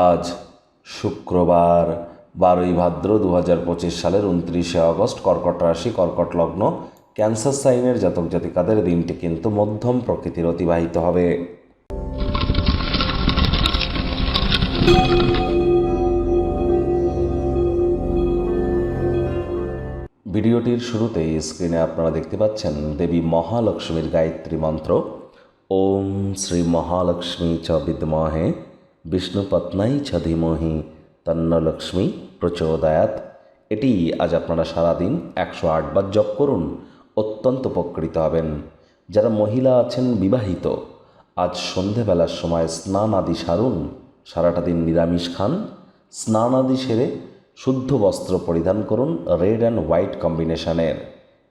আজ শুক্রবার, বারোই ভাদ্র দু হাজার পঁচিশ সালের উনত্রিশে আগস্ট, কর্কট রাশি, কর্কট লগ্ন, ক্যান্সার সাইনের জাতক জাতিকাদের দিনটি কিন্তু মধ্যম প্রকৃতির অতিবাহিত হবে। ভিডিওটির শুরুতেই স্ক্রিনে আপনারা দেখতে পাচ্ছেন দেবী মহালক্ষ্মীর গায়ত্রী মন্ত্র। ওম শ্রী মহালক্ষ্মী চ বিদ্মহে। বিষ্ণুপত্নাই ধীমহি তন্নলক্ষ্মী প্রচোদয়াত। এটি আজ আপনারা সারাদিন একশো আটবার জপ করুন, অত্যন্ত উপকৃত হবেন। যারা মহিলা আছেন বিবাহিত, আজ সন্ধেবেলার সময় স্নান আদি সারুন, সারাটা দিন নিরামিষ খান। স্নান আদি সেরে শুদ্ধ বস্ত্র পরিধান করুন রেড অ্যান্ড হোয়াইট কম্বিনেশনের।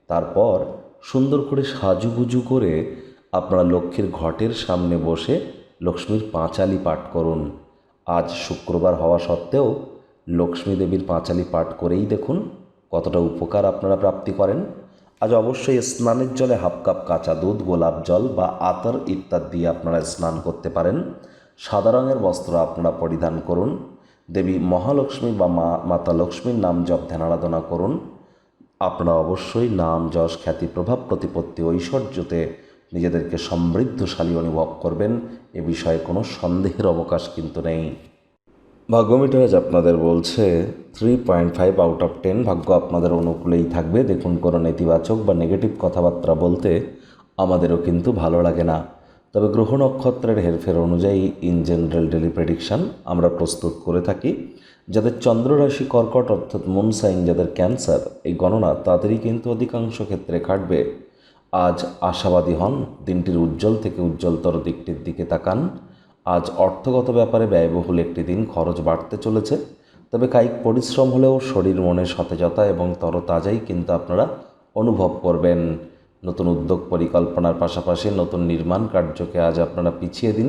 তারপর সুন্দর করে সাজুগুজু করে আপনারা লক্ষ্মীর ঘটের সামনে বসে লক্ষ্মীর পাঁচালি পাঠ করুন। আজ শুক্রবার হওয়া সত্ত্বেও লক্ষ্মী দেবীর পাঁচালি পাঠ করেই দেখুন কতটা উপকার আপনারা প্রাপ্তি করেন। আজ অবশ্যই স্নানের জলে হাফ কাপ কাঁচা দুধ, গোলাপ জল বা আতর ইত্যাদি দিয়ে আপনারা স্নান করতে পারেন। সাদা রঙের বস্ত্র আপনারা পরিধান করুন। দেবী মহালক্ষ্মী বা মা, মাতা লক্ষ্মীর নাম জপ ধ্যান আরাধনা করুন। আপনারা অবশ্যই নাম, যশ, খ্যাতি, প্রভাব, প্রতিপত্তি, ঐশ্বর্যতে নিজেদেরকে সমৃদ্ধশালী অনুভব করবেন, এ বিষয়ে কোনো সন্দেহের অবকাশ কিন্তু নেই। ভাগ্যমিটার আজ আপনাদের বলছে three point five out of ten ভাগ্য আপনাদের অনুকূলেই থাকবে। দেখুন কোনো নেতিবাচক বা নেগেটিভ কথাবার্তা বলতে আমাদেরও কিন্তু ভালো লাগে না। তবে গ্রহ নক্ষত্রের হেরফের অনুযায়ী ইন জেনারেল ডেলি প্রেডিকশান আমরা প্রস্তুত করে থাকি। যাদের চন্দ্ররাশি কর্কট, অর্থাৎ মুন সাইন যাদের ক্যান্সার এই গণনা তাদেরই কিন্তু অধিকাংশ ক্ষেত্রে খাটবে আজ আশাবাদী হন, দিনটির উজ্জ্বল থেকে উজ্জ্বলতর দিকটির দিকে তাকান। আজ অর্থগত ব্যাপারে ব্যয়বহুল একটি দিন, খরচ বাড়তে চলেছে। তবে কায়িক পরিশ্রম হলেও শরীর মনে সতেজতা এবং তরতাজাই কিন্তু আপনারা অনুভব করবেন। নতুন উদ্যোগ পরিকল্পনার পাশাপাশি নতুন নির্মাণ কার্যকে আজ আপনারা পিছিয়ে দিন।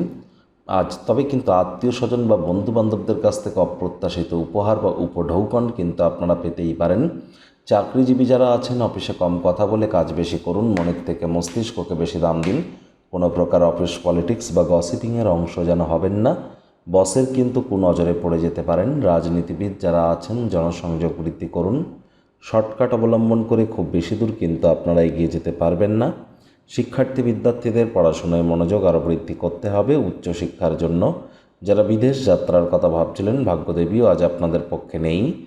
আজ তবে কিন্তু আত্মীয় স্বজন বা বন্ধু বান্ধবদের কাছ থেকে অপ্রত্যাশিত উপহার বা উপঢৌকন কিন্তু আপনারা পেতেই পারেন। চাকরিজীবী যারা আছেন, অফিসে কম কথা বলে কাজ বেশি করুন, মনের থেকে মস্তিষ্ককে বেশি দাম দিন। কোনো প্রকার অফিস পলিটিক্স বা গসিপিংয়ের অংশ যেন হবেন না। বসের কিন্তু কুনজরে পড়ে যেতে পারেন। রাজনীতিবিদ যারা আছেন, জনসংযোগ বৃদ্ধি করুন। শর্টকাট অবলম্বন করে খুব বেশি দূর কিন্তু আপনারা এগিয়ে যেতে পারবেন না। শিক্ষার্থী বিদ্যার্থীদের পড়াশোনায় মনোযোগ আরও বৃদ্ধি করতে হবে উচ্চশিক্ষার জন্য। যারা বিদেশ যাত্রার কথা ভাবছিলেন, ভাগ্যদেবীও আজ আপনাদের পক্ষে নেই।